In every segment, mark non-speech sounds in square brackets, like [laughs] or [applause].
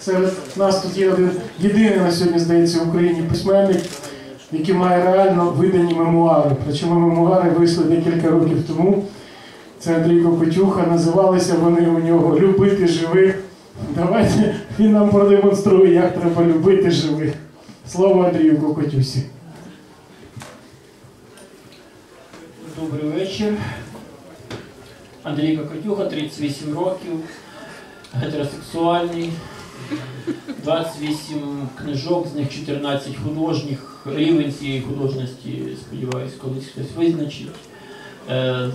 Серед нас тут є один єдиний на сьогодні, здається, в Україні письменник, який має реально видані мемуари. Причому мемуари вийшли декілька років тому. Це Андрій Кокотюха. Називалися вони у нього Любити живих. Давайте він нам продемонструє, як треба любити живих. Слово Андрію Кокотюсі. Добрий вечір. Андрій Кокотюха, 38 років, гетеросексуальний, 28 книжок, з них 14 художніх. Рівень цієї художності, сподіваюся, колись хтось визначить. Е,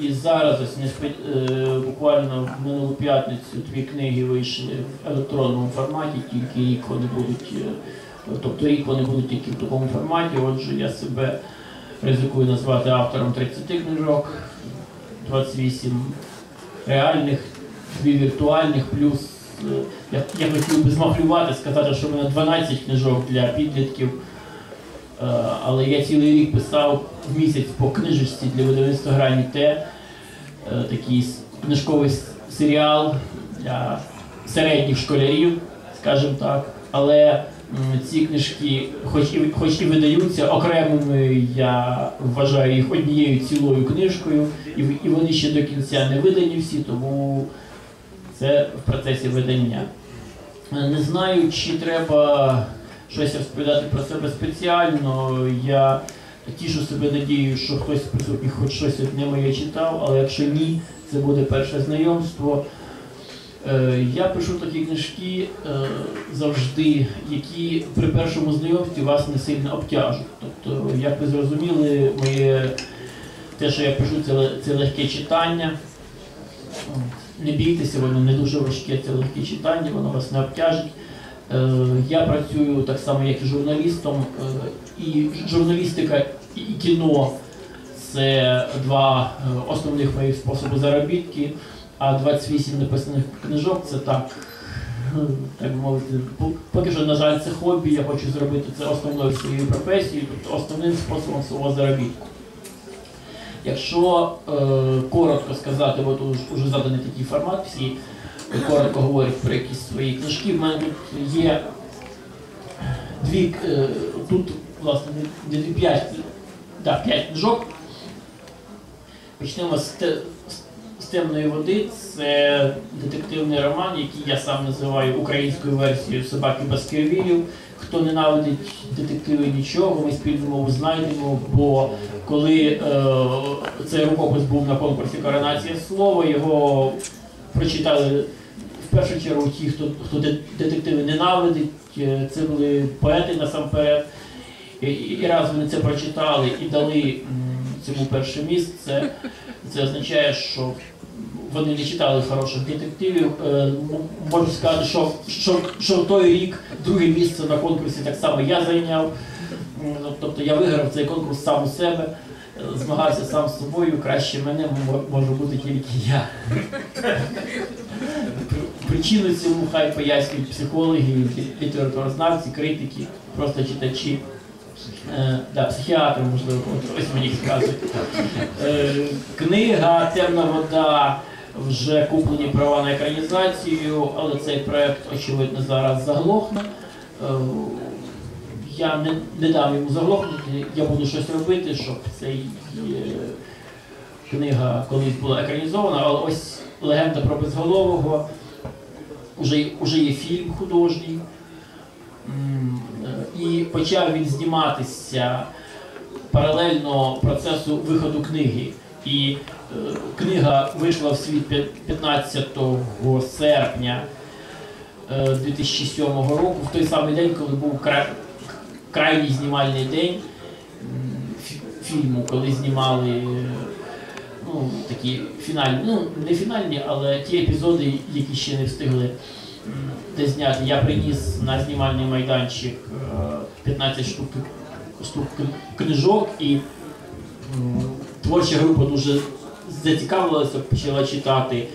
і зараз ось е, буквально в минулу п'ятницю дві книги вийшли в електронному форматі, тільки рік вони будуть, е, тобто рік вони будуть тільки в такому форматі. Отже, я себе ризикую назвати автором 30 книжок, 28 реальних, 2 віртуальних, плюс е, я, я хотів би змахлювати, сказати, що в мене 12 книжок для підлітків. Е, Але я цілий рік писав в місяць по книжечці для видавництва грані Т, е, такий книжковий серіал для середніх школярів, скажімо так. Але ці книжки, хоч і, хоч і видаються окремими, я вважаю їх однією цілою книжкою, і, і вони ще до кінця не видані всі, тому це в процесі видання. Е, Не знаю, чи треба щось розповідати про себе спеціально. Я тішу себе надією, що хтось присутніх хоч щось одне моє читав, але якщо ні, це буде перше знайомство. Е, Я пишу такі книжки е, завжди, які при першому знайомстві вас не сильно обтяжуть. Тобто, як ви зрозуміли, моє те, що я пишу, це, це легке читання. Не бійтеся, воно не дуже важке, це легке читання, воно вас не обтяжить. Е, Я працюю так само, як і журналістом. І журналістика і кіно це два основних моїх способи заробітки, а 28 написаних книжок це так, так би мовити, поки що, на жаль, це хобі, я хочу зробити це основною своєю професією, тобто основним способом свого заробітку. Якщо е, коротко сказати, бо тут вже заданий такий формат, всі коротко говорять про якісь свої книжки. В мене тут є дві, е, тут, власне, не дві, п'ять, да, п'ять книжок. Почнемо з, те, з темної води. Це детективний роман, який я сам називаю українською версією собаки Баскервілів. Хто ненавидить детективи нічого, ми спільну мову знайдемо, бо коли е, цей рукопис був на конкурсі Коронація слова, його прочитали в першу чергу ті, хто, хто детективи ненавидить, е, це були поети насамперед. І, і раз вони це прочитали і дали цьому перше місце, це означає, що вони не читали хороших детективів. Е, Можу сказати, що, що, що той рік друге місце на конкурсі так само я зайняв. Ну, Тобто я виграв цей конкурс сам у себе, змагався сам з собою, краще мене мо- може бути тільки я. Причину цьому хай пояснюють психологи, літературознавці, критики, просто читачі. Е, да, психіатри, можливо, ось мені сказують. Е, книга Темна вода вже куплені права на екранізацію, але цей проект, очевидно, зараз заглохне. Е, я не, не дам йому заглохнути, я буду щось робити, щоб цей е, книга колись була екранізована, але ось легенда про безголового. Уже, уже є фільм художній. І почав він зніматися паралельно процесу виходу книги. І е, книга вийшла в світ 15 серпня е, 2007 року, в той самий день, коли був кра- крайній знімальний день фільму, коли знімали е, ну, такі фінальні, ну не фінальні, але ті епізоди, які ще не встигли де зняти. Я приніс на знімальний майданчик е, 15 штук, штук книжок і творча група дуже зацікавилася, почала читати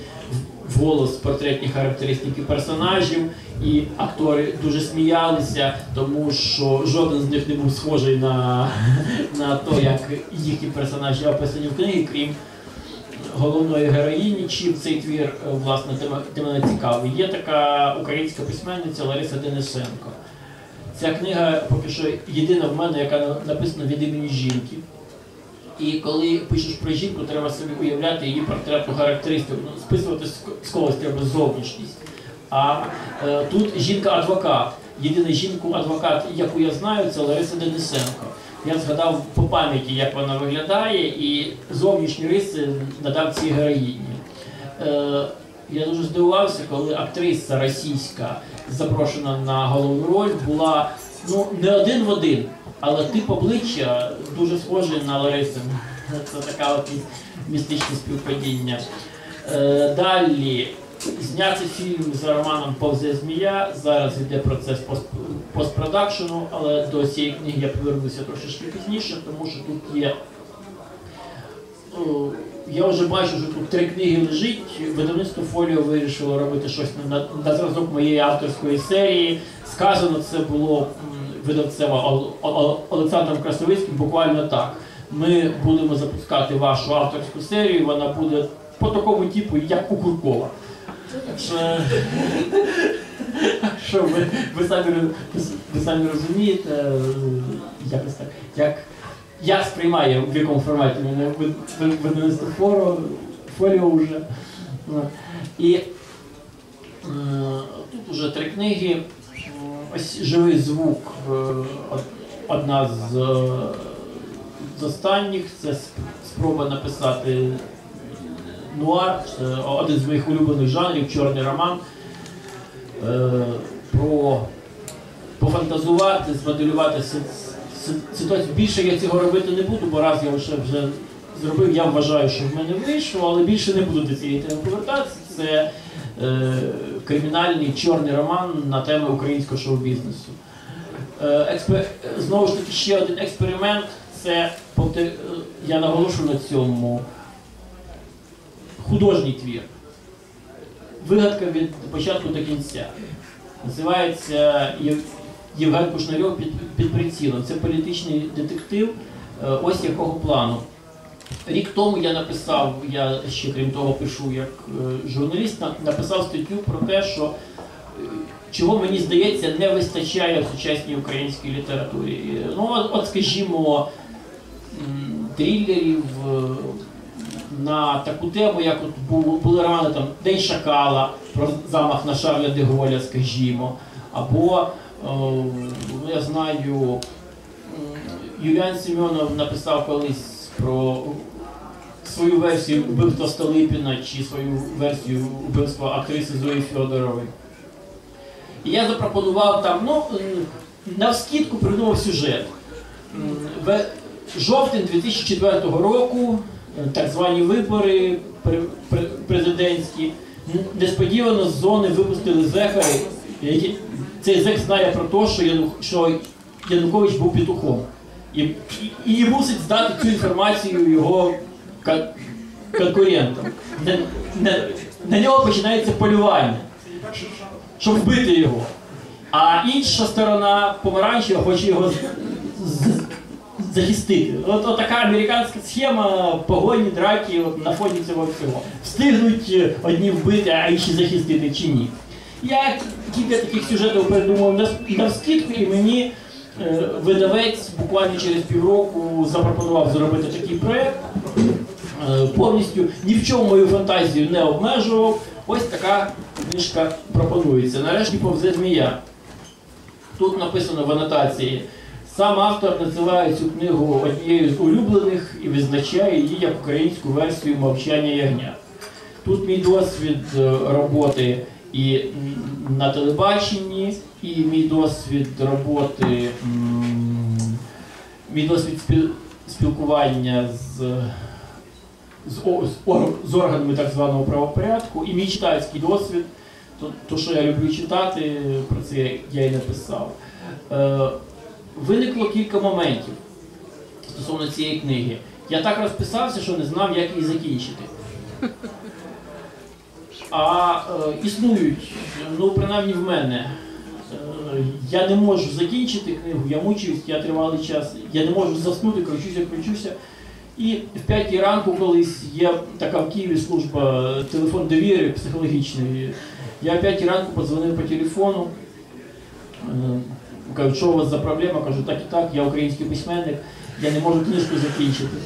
вголос портретні характеристики персонажів, і актори дуже сміялися, тому що жоден з них не був схожий на, [laughs] на те, як їхні персонажі описані в книгі, крім головної героїні, чим цей твір е, власне для мене цікавий. Є така українська письменниця Лариса Денисенко. Ця книга поки що єдина в мене, яка написана від імені жінки. І коли пишеш про жінку, треба собі уявляти її портретну характеристику. Ну, списувати з когось треба зовнішність. А е, тут жінка-адвокат. Єдина жінку-адвокат, яку я знаю, це Лариса Денисенко. Я згадав по пам'яті, як вона виглядає, і зовнішні риси надав цій героїні. Е, я дуже здивувався, коли актриса російська, запрошена на головну роль, була ну, не один в один, але тип обличчя дуже схожий на Ларису. Це така от містичне співпадіння. Е, далі знявся фільм за романом Повзе змія. Зараз йде процес пост- постпродакшену, але до цієї книги я повернуся трошечки пізніше, тому що тут є. Я вже бачу, що тут три книги лежить. Видавництво Фоліо вирішило робити щось на, на, зразок моєї авторської серії. Сказано це було видавцем Ол- Ол- Олександром Красовицьким буквально так. Ми будемо запускати вашу авторську серію, вона буде по такому типу, як у Куркова. Що, ви, ви, самі, ви самі розумієте, якось так, як я сприймаю, в якому форматі мене ви- ви- видавництво форо, фоліо вже. І е, тут вже три книги. Ось живий звук, е, одна е, з останніх. Це спроба написати нуар, один з моїх улюблених жанрів, чорний роман. Е, Про пофантазувати, змоделювати си- си- ситуацію. Більше я цього робити не буду, бо раз я вже вже зробив, я вважаю, що в мене вийшло, але більше не буду до цієї теми повертатися. Це е, кримінальний чорний роман на тему українського шоу-бізнесу. Е, Знову ж таки, ще один експеримент. Це е, я наголошую на цьому художній твір. Вигадка від початку до кінця. Називається Євген Кушнарьов під, під прицілом. Це політичний детектив. Е, Ось якого плану. Рік тому я написав, я ще крім того пишу як е, журналіст, написав статтю про те, що е, чого мені здається не вистачає в сучасній українській літературі. Ну, от, скажімо, трилерів на таку тему, як от були романи там День Шакала про замах на Шарля де Голля, скажімо, або е, ну, я знаю, Юліан Семенов написав колись про свою версію вбивства Столипіна чи свою версію вбивства актриси Зої Фьодорової. І я запропонував там, ну, навскідку придумав сюжет. В- Жовтень 2004 року, так звані вибори пре- пре- президентські, несподівано з зони випустили зеха, цей зек знає про те, що, Яну, що Янукович був петухом. І, і, і мусить здати цю інформацію його кон- конкурентам. На, на, на нього починається полювання, щоб вбити його. А інша сторона помаранчева хоче його захистити. От, от така американська схема погоні, драки от, на фоні цього всього. Встигнуть е, одні вбити, а інші захистити чи ні. Я кілька таких сюжетів придумав на, на вскидку, і мені е, видавець буквально через півроку запропонував зробити такий проєкт. Е, повністю ні в чому мою фантазію не обмежував. Ось така книжка пропонується. Нарешті повзе змія. Тут написано в анотації. Сам автор називає цю книгу однією з улюблених і визначає її як українську версію мовчання ягня. Тут мій досвід е, роботи і на телебаченні, і мій досвід роботи, мій досвід спілкування з, з, з, органами так званого правопорядку, і мій читацький досвід, то, то що я люблю читати, про це я і написав. Е, виникло кілька моментів стосовно цієї книги. Я так розписався, що не знав, як її закінчити. А е, існують, ну принаймні в мене. Е, я не можу закінчити книгу, я мучуюсь, я тривалий час, я не можу заснути, кручуся, кручуся. І в п'ятій ранку колись є така в Києві служба телефон довіри психологічної. Я в п'ятій ранку подзвонив по телефону. Е, Кажуть, що у вас за проблема? Кажу, так і так, я український письменник, я не можу книжку закінчити.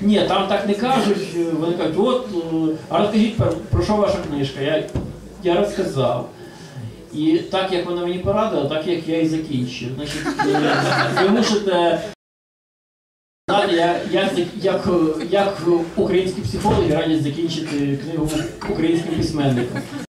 Ні, там так не кажуть. Вони кажуть, от, е, а розкажіть про, що ваша книжка? Я, я розказав. І так як вона мені порадила, так як я і закінчив. Значить, ви мусите знати, як, як, як, як українські психологи радять закінчити книгу українським письменникам.